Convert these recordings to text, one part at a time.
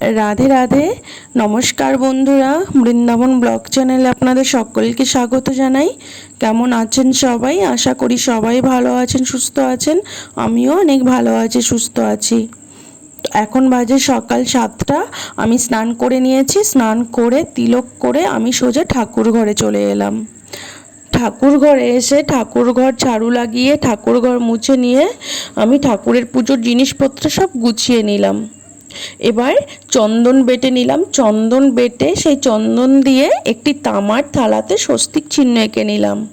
রাধে রাধে। নমস্কার বন্ধুরা। বৃন্দাবন ব্লগ চ্যানেলে আপনাদের সকলকে স্বাগত জানাই। কেমন আছেন সবাই? আশা করি সবাই ভালো আছেন, সুস্থ আছেন। আমিও অনেক ভালো আছি, সুস্থ আছি। এখন বাজে সকাল সাতটা। আমি স্নান করে নিয়েছি। স্নান করে, তিলক করে আমি সোজা ঠাকুর ঘরে চলে এলাম। ঠাকুর ঘরে এসে ঠাকুর ঘর ঝাড়ু লাগিয়ে, ঠাকুর ঘর মুছে নিয়ে আমি ঠাকুরের পুজোর জিনিসপত্র সব গুছিয়ে নিলাম। এবার চন্দন বেটে নিলাম। চন্দন বেটে সেই চন্দন দিয়ে একটি তামার থালাতে স্বস্তিক চিহ্ন এঁকে নিলাম।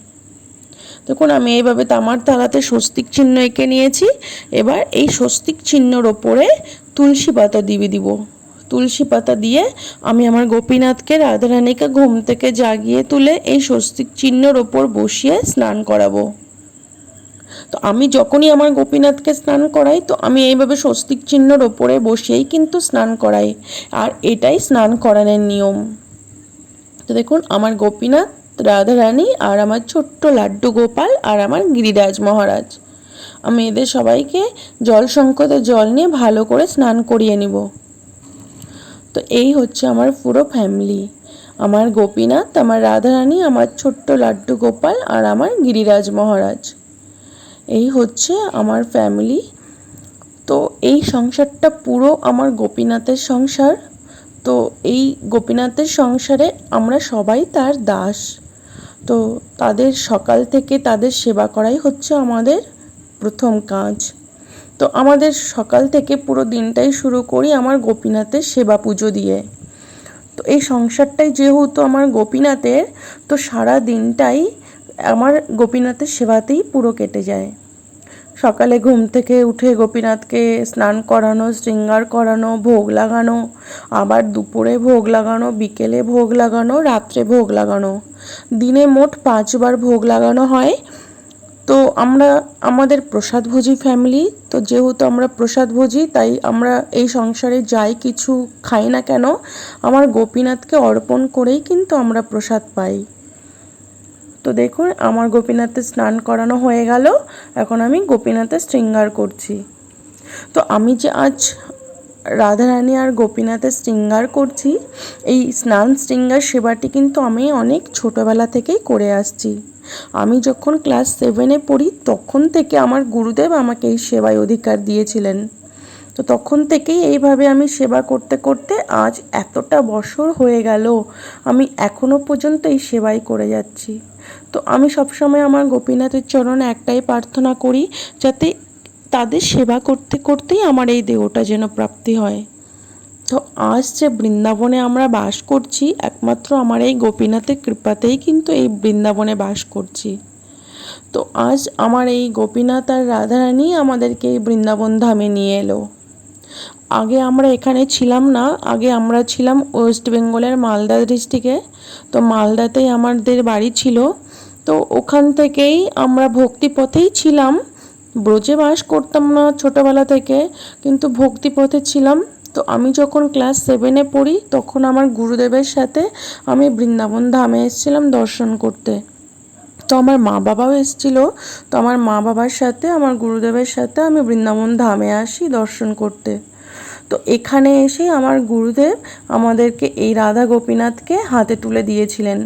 দেখুন, আমি এইভাবে তামার থালাতে স্বস্তিক চিহ্ন এঁকে নিয়েছি। এবার এই স্বস্তিক চিহ্নর ওপরে তুলসী পাতা দিবি দিব। তুলসী পাতা দিয়ে আমি আমার গোপীনাথকে, রাধারানীকে ঘুম থেকে জাগিয়ে তুলে এই স্বস্তিক চিহ্নর ওপর বসিয়ে স্নান করাবো। তো আমি যখনই আমার গোপীনাথকে স্নান করাই, তো আমি এইভাবে স্বস্তিক চিহ্নর ওপরে বসিয়েই কিন্তু স্নান করাই। আর এটাই স্নান করানোর নিয়ম। তো দেখুন, আমার গোপীনাথ, রাধারানী আর আমার ছোট্ট লাড্ডু গোপাল আর আমার গিরিরাজ মহারাজ। আমি এদের সবাইকে জল সংকটে জল নিয়ে ভালো করে স্নান করিয়ে নিব। তো এই হচ্ছে আমার পুরো ফ্যামিলি আমার গোপীনাথ, আমার রাধারানী, আমার ছোট্ট লাড্ডু গোপাল আর আমার গিরিরাজ মহারাজ। এই হচ্ছে আমার ফ্যামিলি তো এই সংসারটা পুরো আমার গোপীনাথের সংসার। তো এই গোপীনাথের সংসারে আমরা সবাই তার দাস। তো তাদের সকাল থেকে তাদের সেবা করাই হচ্ছে আমাদের প্রথম কাজ। তো আমাদের সকাল থেকে পুরো দিনটাই শুরু করি আমার গোপীনাথের সেবা পুজো দিয়ে। তো এই সংসারটাই যেহেতু আমার গোপীনাথের, তো সারা দিনটাই আমার গোপীনাথের সেবাতেই পুরো কেটে যায়। সকালে ঘুম থেকে উঠে গোপীনাথকে স্নান করানো, শৃঙ্গার করানো, ভোগ লাগানো, আবার দুপুরে ভোগ লাগানো, বিকেলে ভোগ লাগানো, রাত্রে ভোগ লাগানো। দিনে মোট পাঁচবার ভোগ লাগানো হয়। তো আমরা, আমাদের প্রসাদভোজী ফ্যামিলি, তো যেহেতু আমরা প্রসাদভোজী তাই আমরা এই সংসারে যাই কিছু খাই না কেন, আমার গোপীনাথকে অর্পণ করেই কিন্তু আমরা প্রসাদ পাই। তো দেখুন, আমার গোপীনাথে স্নান করানো হয়ে গেল। এখন আমি গোপীনাথের শৃঙ্গার করছি। তো আমি যে আজ রাধারানী আর গোপীনাথের শৃঙ্গার করছি, এই স্নান শৃঙ্গার সেবাটি কিন্তু আমি অনেক ছোটোবেলা থেকেই করে আসছি। আমি যখন ক্লাস সেভেনে পড়ি, তখন থেকে আমার গুরুদেব আমাকে এই সেবায় অধিকার দিয়েছিলেন। তো তখন থেকেই এইভাবে আমি সেবা করতে করতে আজ এতটা বছর হয়ে গেল। আমি এখনও পর্যন্ত এই সেবাই করে যাচ্ছি। তো আমি সবসময় আমার গোপীনাথের চরণে একটাই প্রার্থনা করি যাতে তাদের সেবা করতে করতেই আমার এই দেহটা যেন প্রাপ্তি হয়। তো আজ যে বৃন্দাবনে আমরা বাস করছি, একমাত্র আমার এই গোপীনাথের কৃপাতেই কিন্তু এই বৃন্দাবনে বাস করছি। তো আজ আমার এই গোপীনাথ আর রাধারানী আমাদেরকে এই বৃন্দাবন ধামে নিয়ে এলো। আগে আমরা এখানে ছিলাম না, আগে আমরা ছিলাম ওয়েস্ট বেঙ্গলের মালদা ডিস্ট্রিক্টে। তো মালদাতেই আমাদের বাড়ি ছিল। তো ওখান থেকেই আমরা ভক্তিপথেই ছিলাম। ব্রজে বাস করতাম না ছোটোবেলা থেকে, কিন্তু ভক্তিপথে ছিলাম। তো আমি যখন ক্লাস সেভেনে পড়ি, তখন আমার গুরুদেবের সাথে আমি বৃন্দাবন ধামে এসেছিলাম দর্শন করতে। তো আমার মা বাবাও এসেছিল। তো আমার মা বাবার সাথে, আমার গুরুদেবের সাথে আমি বৃন্দাবন ধামে আসি দর্শন করতে। তো এখানে এসে আমার গুরুদেব আমাদেরকে এই রাধা গোপীনাথকে হাতে তুলে দিয়েছিলেন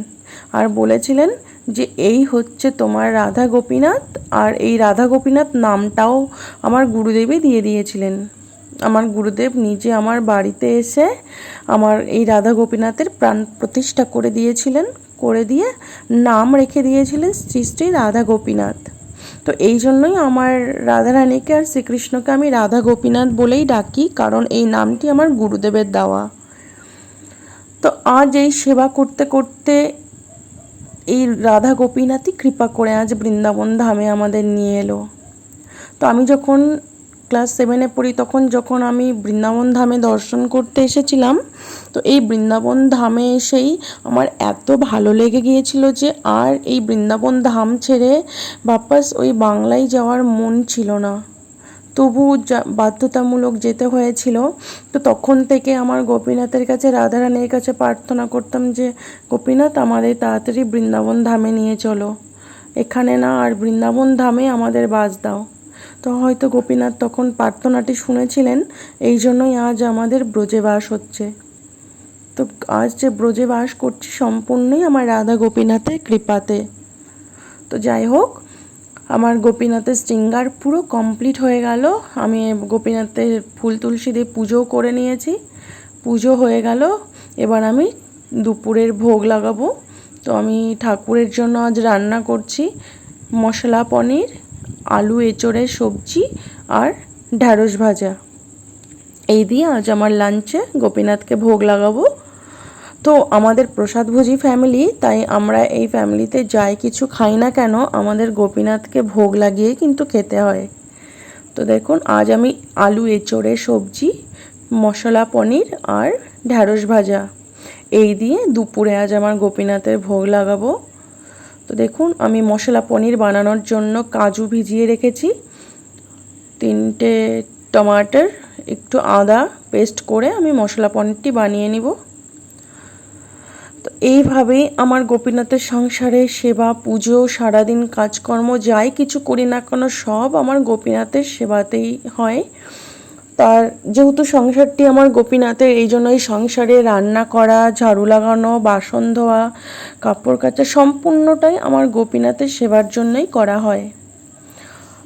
আর বলেছিলেন যে এই হচ্ছে তোমার রাধা গোপীনাথ আর এই রাধা গোপীনাথ নামটাও আমার গুরুদেবই দিয়ে দিয়েছিলেন। আমার গুরুদেব নিজে আমার বাড়িতে এসে আমার এই রাধা গোপীনাথের প্রাণ প্রতিষ্ঠা করে দিয়েছিলেন, করে দিয়ে নাম রেখে দিয়েছিলেন শ্রী শ্রী রাধা গোপীনাথ। তো এই জন্যই আমার রাধারানীকে আর শ্রীকৃষ্ণকে আমি রাধা গোপীনাথ বলেই ডাকি, কারণ এই নামটি আমার গুরুদেবের দেওয়া। তো আজ এই সেবা করতে করতে এই রাধা গোপীনাথই কৃপা করে আজ বৃন্দাবন ধামে আমাদের নিয়ে এলো। তো আমি যখন ক্লাস সেভেনে পড়ি, তখন যখন আমি বৃন্দাবন ধামে দর্শন করতে এসেছিলাম, তো এই বৃন্দাবন ধামে এসেই আমার এত ভালো লেগে গিয়েছিল যে আর এই বৃন্দাবন ধাম ছেড়ে বাপাস ওই বাংলায় যাওয়ার মন ছিল না। তবু বাধ্যতামূলক যেতে হয়েছিল। তো তখন থেকে আমার গোপীনাথের কাছে, রাধারানীর কাছে প্রার্থনা করতাম যে, গোপীনাথ, আমাদের তাড়াতাড়ি বৃন্দাবন ধামে নিয়ে চলো। এখানে না, আর বৃন্দাবন ধামে আমাদের বাস দাও। তো হয়তো গোপীনাথ তখন প্রার্থনাটি শুনেছিলেন এই জন্যই আজ আমাদের ব্রজে বাস হচ্ছে। তো আজ যে ব্রজে বাস করছি সম্পূর্ণই আমার রাধা গোপীনাথের কৃপাতে। তো যাই হোক, আমার গোপীনাথের শৃঙ্গার পুরো কমপ্লিট হয়ে গেল। আমি গোপীনাথের ফুল তুলসী দিয়ে পুজোও করে নিয়েছি। পুজো হয়ে গেল। এবার আমি দুপুরের ভোগ লাগাবো। তো আমি ঠাকুরের জন্য আজ রান্না করছি মশলা পনির। আলু এঁচড়ের সবজি আর ঢ্যাঁড়স ভাজা। এই দিয়ে আজ আমার লাঞ্চে গোপীনাথকে ভোগ লাগাবো। তো আমাদের প্রসাদভোজী ফ্যামিলি তাই আমরা এই ফ্যামিলিতে যাই কিছু খাই না কেন, আমাদের গোপীনাথকে ভোগ লাগিয়েই কিন্তু খেতে হয়। তো দেখুন, আজ আমি আলু এঁচড়ের সবজি, মশলা, পনির আর ঢ্যাঁড়স ভাজা। এই দিয়ে দুপুরে আজ আমার গোপীনাথের ভোগ লাগাবো। তো দেখুন, আমি মশলা পনির বানানোর জন্য কাজু ভিজিয়ে রেখেছি। তিনটে টমাটার, একটু আদা পেস্ট করে আমি মশলা পনিরটি বানিয়ে নিব। তো এইভাবেই আমার গোপীনাথের সংসারে সেবা, পুজো, সারাদিন কাজকর্ম, যাই কিছু করি না কেন, সব আমার গোপীনাথের সেবাতেই হয়। তার যেহেতু সংসারটি আমার গোপীনাথের, এই জন্যই সংসারে রান্না করা, ঝাড়ু লাগানো, বাসন ধোয়া, কাপড় কাচা সম্পূর্ণটাই আমার গোপীনাথের সেবার জন্যই করা হয়।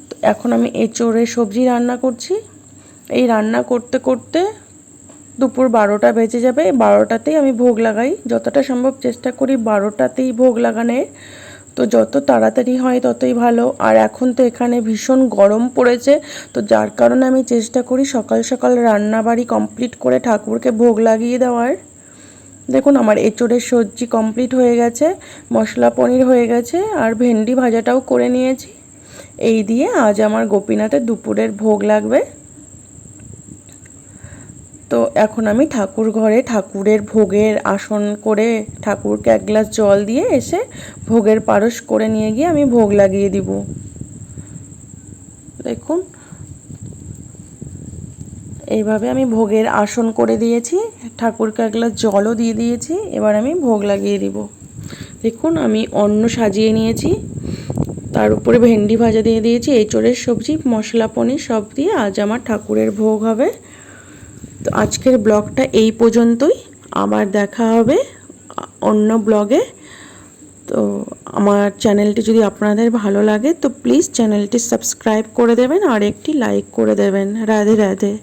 তো এখন আমি এঁচোড়ে সবজি রান্না করছি। এই রান্না করতে করতে দুপুর বারোটা বেজে যাবে। বারোটাতেই আমি ভোগ লাগাই। যতটা সম্ভব চেষ্টা করি বারোটাতেই ভোগ লাগানোর। তো যত তাড়াতাড়ি হয় ততই ভালো। আর এখন তো এখানে ভীষণ গরম পড়েছে, তো যার কারণে আমি চেষ্টা করি সকাল সকাল রান্না বাড়ি কমপ্লিট করে ঠাকুরকে ভোগ লাগিয়ে দেওয়ার। দেখুন, আমার এঁচড়ের সবজি কমপ্লিট হয়ে গেছে, মশলা পনির হয়ে গেছে, আর ভেন্ডি ভাজাটাও করে নিয়েছি। এই দিয়ে আজ আমার গোপীনাথের দুপুরের ভোগ লাগবে। তো এখন আমি ঠাকুর ঘরে ঠাকুরের ভোগের আসন করে ঠাকুরকে এক গ্লাস জল দিয়ে এসে ভোগের পারস করে নিয়ে গিয়ে আমি ভোগ লাগিয়ে দিব। দেখুন। এইভাবে আমি ভোগের আসন করে দিয়েছি, ঠাকুরকে এক গ্লাস জলও দিয়ে দিয়েছি, এবার আমি ভোগ লাগিয়ে দিব। দেখুন, আমি অন্ন সাজিয়ে নিয়েছি, তার উপরে ভেন্ডি ভাজা দিয়ে দিয়েছি, এঁচড়ের সবজি, মশলা পনির সব দিয়ে আজ আমার ঠাকুরের ভোগ হবে। তো আজকের ব্লগটা এই পর্যন্তই। আবার দেখা হবে অন্য ব্লগে। তো আমার চ্যানেলটি যদি আপনাদের ভালো লাগে, তো প্লিজ চ্যানেলটি সাবস্ক্রাইব করে দেবেন আর একটি লাইক করে দেবেন। রাধে রাধে।